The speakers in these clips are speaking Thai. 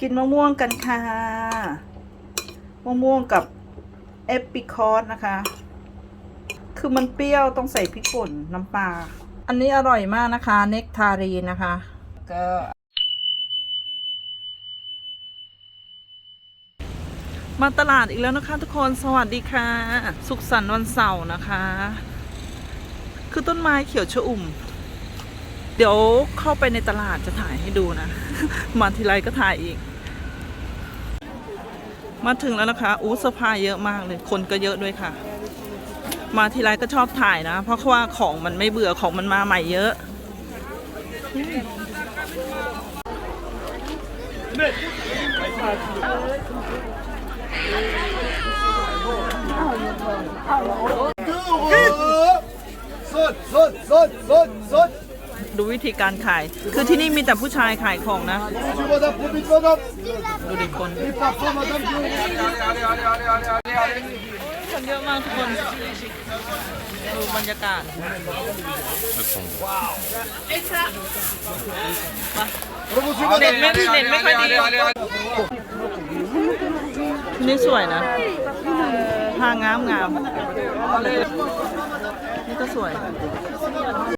กินมะม่วงกันค่ะ มะม่วงกับเอปิคอสนะคะ คือมันเปรี้ยวต้องใส่พริกป่นน้ำปลา อันนี้อร่อยมากนะคะ เนกทารีนะคะ ก็มาตลาดอีกแล้วนะคะทุกคนสวัสดีค่ะ สุขสันต์วันเสาร์นะคะ คือต้นไม้เขียวชอุ่ม เดี๋ยวเข้าไปในตลาดจะถ่ายให้ดูนะ มาทีไรก็ถ่ายอีก มาถึงแล้วนะคะอู้เสื้อผ้าเยอะมากเลย คนก็เยอะด้วยค่ะ มาทีไรก็ชอบถ่ายนะ เพราะว่าของมันไม่เบื่อของมันมาใหม่เยอะ สดสดสดสดสด ดูวิธีการขาย คือที่นี่มีแต่ผู้ชายขายของนะจูมาดามพูดมาดามดูดิคนมีปากฟมาดามจูคนเยอะมากทุกคนดูบรรยากาศเน็ตไม่เน็ตไม่ค่อยดีนี่สวยนะ ผ้างามงามนี่ก็สวย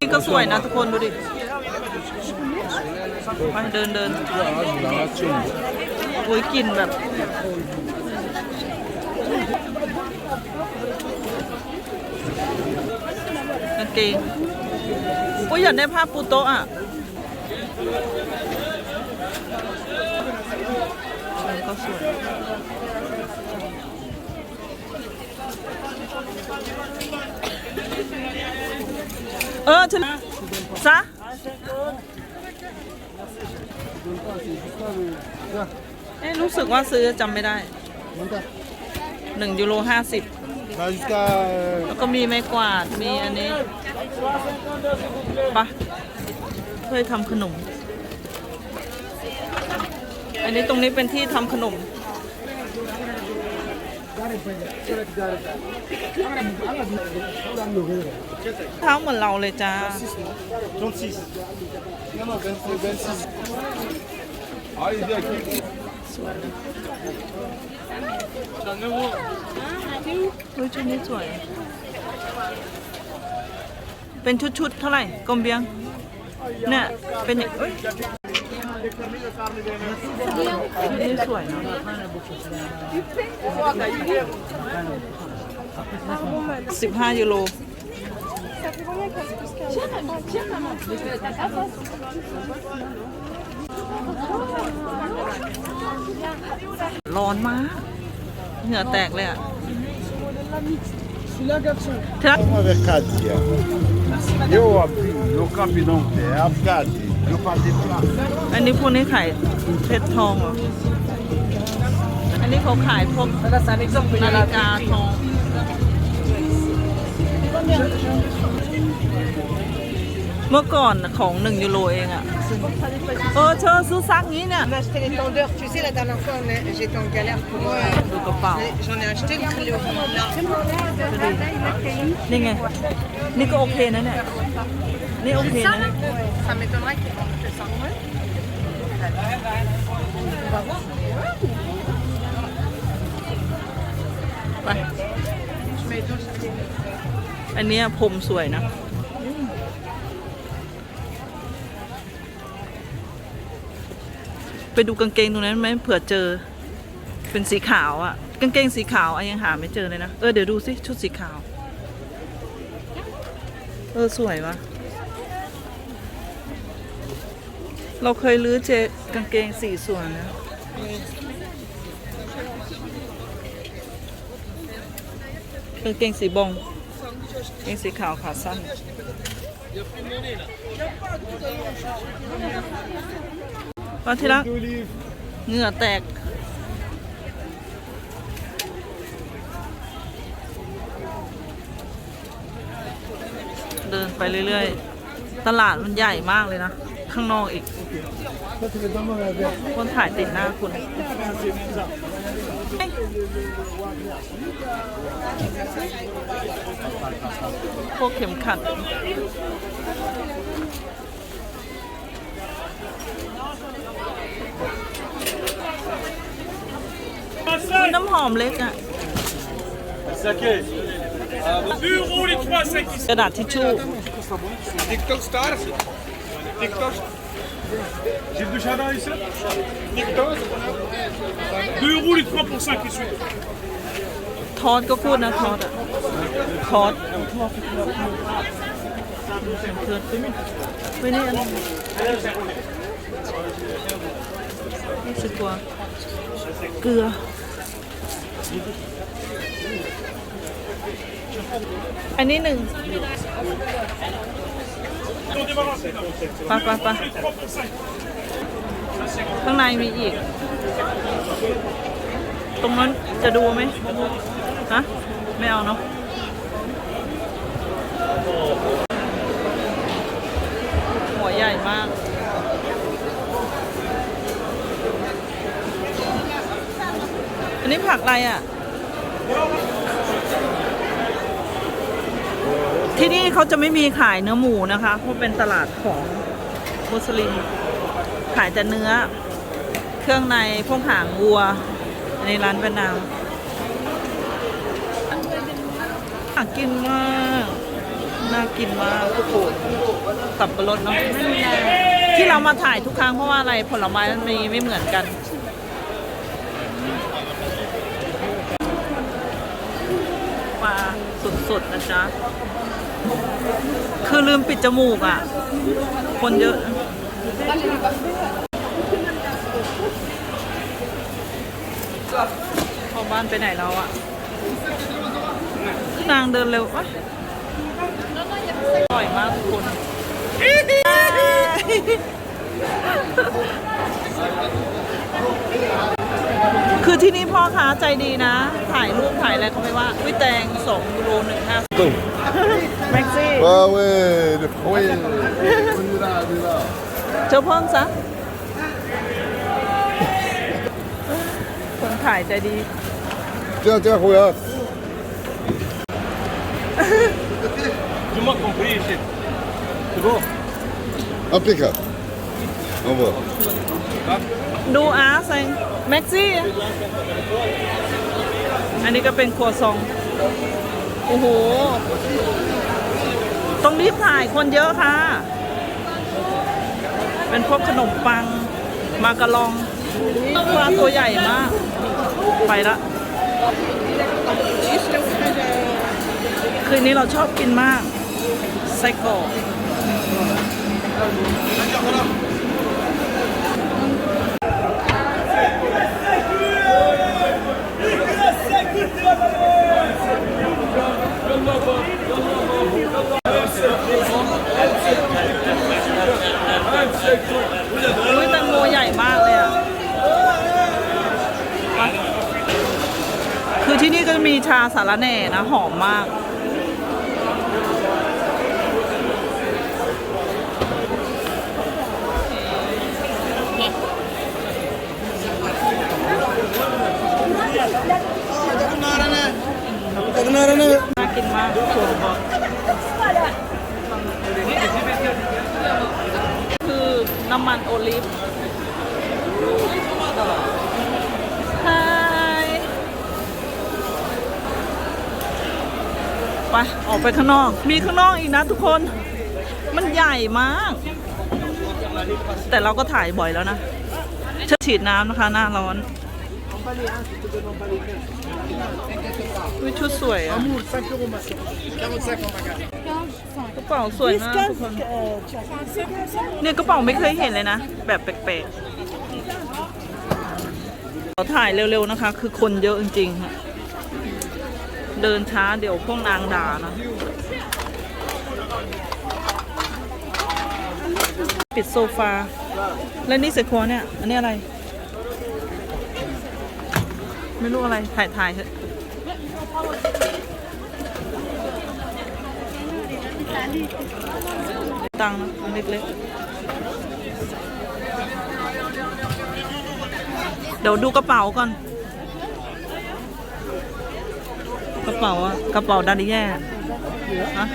นี่ก็สวยนะทุกคนดูดิไปเดินเดินโอ้ยกลิ่นแบบกางเกงโอ้ยอยากได้ผ้าปูโต๊ะอะอันนี้ก็สวย เออฉันซะเอ๊ะรู้สึกว่าซื้อจำไม่ได้หนึ่งยูโรห้าสิบมา jusqu'à แล้วก็มีไม้กวาด มีอันนี้ปะเพื่อทำขนม อันนี้ตรงนี้เป็นที่ทำขนม เท้าเหมือนเราเลยจ้า36 non non นี่สวยเนาะสิบห้ายูโรร้อนมากเหงื่อแตกเลยอะเธอ mercati io apri lo capi non te อันนี้พวกนี้ขายเพชรทองเหรอ อันนี้เขาขายพวกนาฬิกาทองเมื่อก่อนของหนึ่งยูโรเองอะโอ้เธอซื้อซักนี้เนี่ยดูกระเป๋านี่ไง นี่ก็โอเคนะเนี่ย นี่โอเคนะ ça m'étonnerait qu'ils vendent que ça. ไปอันเนี้ยผมสวยนะ ไปดูกางเกงตรงนั้นไหมเผื่อเจอ เป็นสีขาวอะ่ะ กางเกงสีขาวอะยังหาไม่เจอเลยนะ เออเดี๋ยวดูสิชุดสีขาว เออ สวยวะ เราเคยลื้อเจกางเกงสี่ส่วนนะกางเกงสีบงกางเกงสีขาวขาสั้นมาทีละเหงื่อแตกเดินไปเรื่อยๆ ตลาดมันใหญ่มากเลยนะ ข้างนอกอีก คนถ่ายติดหน้าคุณพวกเข็มขัดน้ำหอมเล็กอะกระดาษทิชชู่ TikTok star TikTok J'ai du jardin ici TikTok 2 euros les 3 pour 5 ici. ทอดก็พูดนะทอดอะทอดเกิดขึ้นไม่นี่อะไรรู้สึกว่าเกลือ อันนี้หนึ่ง On débarrasse. ไปไปไป Les 3 pour 5. ข้างในมีอีก ตรงนั้นจะดูไหมฮะไม่เอาเนาะหัวใหญ่มากอันนี้ผักอะไรอะ ที่นี่เขาจะไม่มีขายเนื้อหมูนะคะ เพราะเป็นตลาดของมุสลิม ขายแต่เนื้อ เครื่องในพวกหางวัว ในร้านเวียดนามน่ากินมาก น่ากินมากทุกคนสับปะรดเนาะที่เรามาถ่ายทุกครั้งเพราะว่าอะไรผลไม้มันมีไม่เหมือนกัน ปลา สดๆนะจ๊ะ คือลืมปิดจมูกอะ คนเยอะเข้าบ้านไปไหนแล้วอะนางเดินเร็ววะอร่อยมากทุกคน คือที่นี่พ่อค้าใจดีนะ ถ่ายรูปถ่ายอะไรเขาไม่ว่าวิแตงสองยูโรหนึ่งห้าแม็กซี่ Ah ouais, le oui. On est là, on est là. เจ้าเพิ่มซะคนถ่ายใจดี Tiens, tiens, regarde. Dis-moi compris ici. C'est bon Impeccable. Au revoir. ดูอาร์เซงแม็กซี่ อันนี้ก็เป็นครัวซอง โอ้โห ต้องรีบถ่ายคนเยอะค่ะ เป็นพวกขนมปัง มากระลองปลาตัวใหญ่มาก ไปละคืนนี้เราชอบกินมากไส้กรอกอุ้ยแตงโมใหญ่มากเลยอะ คือที่นี่ก็จะมีชา สาระแหน่นะหอมมาก น่ากินมากทุกคนบอกคือน้ำมันโอลิฟฮายไป ออกไปข้างนอก มีข้างนอกอีกนะทุกคน มันใหญ่มาก แต่เราก็ถ่ายบ่อยแล้วนะเชือฉีดน้ำนะคะหน้าร้อนวิชุดสวยอะกระเป๋าสวยมากทุกคนเนี่ยกระเป๋าไม่เคยเห็นเลยนะ แบบแปลกๆเราถ่ายเร็วๆนะคะ คือคนเยอะจริงๆค่ะ เดินช้าเดี๋ยวพวกนางด่านะ ปิดโซฟา แล้วนี่เสครัวเนี่ย อันนี้อะไร ไม่รู้อะไร ถ่ายถ่ายเถอะตังค์นะอันเล็กๆเดี๋ยวดูกระเป๋าก่อน กระเป๋าอะกระเป๋าดาริแย่ฮะ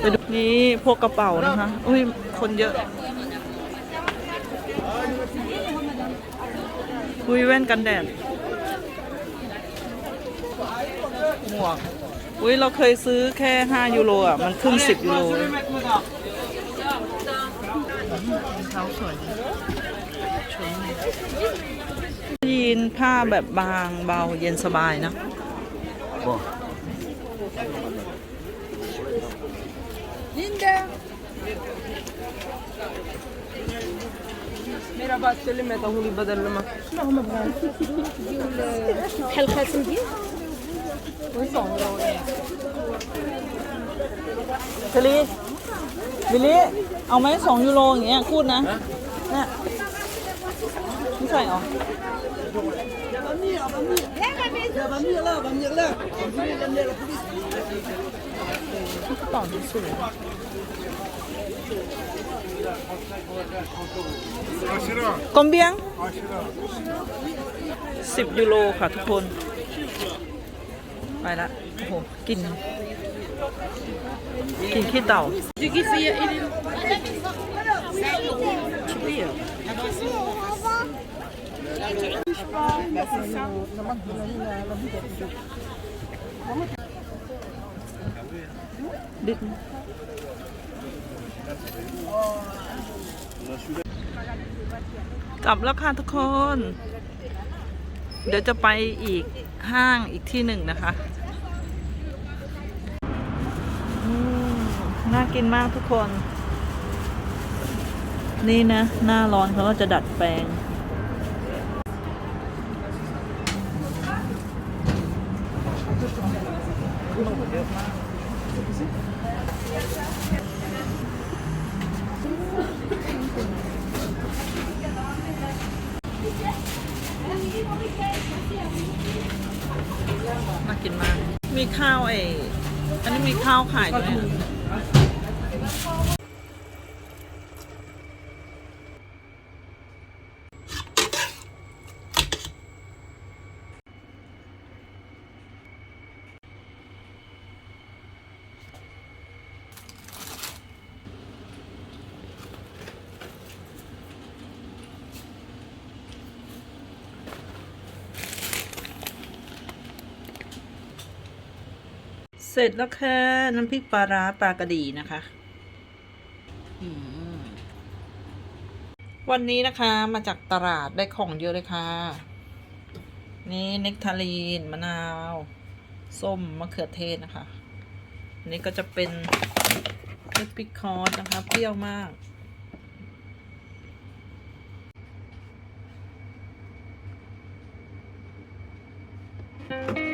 ไปดูนี่พวกกระเป๋านะคะอุ้ยคนเยอะอุ้ยแว่นกันแดดหมวกอุ้ยเราเคยซื้อแค่ 5 ยูโรอะ มันครึ่ง10 ยูโรเท้าสวยดีชมยีนผ้าแบบบางเบาเย็นสบายนะ Bon. مرحبا تسلم هو اللي بدل لما شنو هما بغاو بحال الخاتم ديال ويصوروا ชลีบิลลี่ เอาไหมสองยูโรอย่างเงี้ยคูดนะเนี่ย ไม่ใส่เหรอต่อที่สุด Aşırı. กลมเบียง Aşırı. สิบยูโรค่ะทุกคน ไปละ โอ้โหกิน กินขี้เต่า ดิบกลับแล้วค่ะทุกคน เดี๋ยวจะไปอีกห้างอีกที่หนึ่งนะคะน่ากินมากทุกคน นี่นะ หน้าร้อนเขาก็จะดัดแปลง น่ากินมาก มีข้าวไอ้อันนี้มีข้าวขายด้วยอะ เสร็จแล้วค่ะ น้ำพริกปลาร้าปลากระดีนะคะวันนี้นะคะมาจากตลาดได้ของเยอะเลยค่ะ นี่เนกทาลีนมะนาว ส้มมะเขือเทศนะคะนนี้ก็จะเป็นเนกพริกคอสนะคะ เปรี้ยวมาก Aşırı.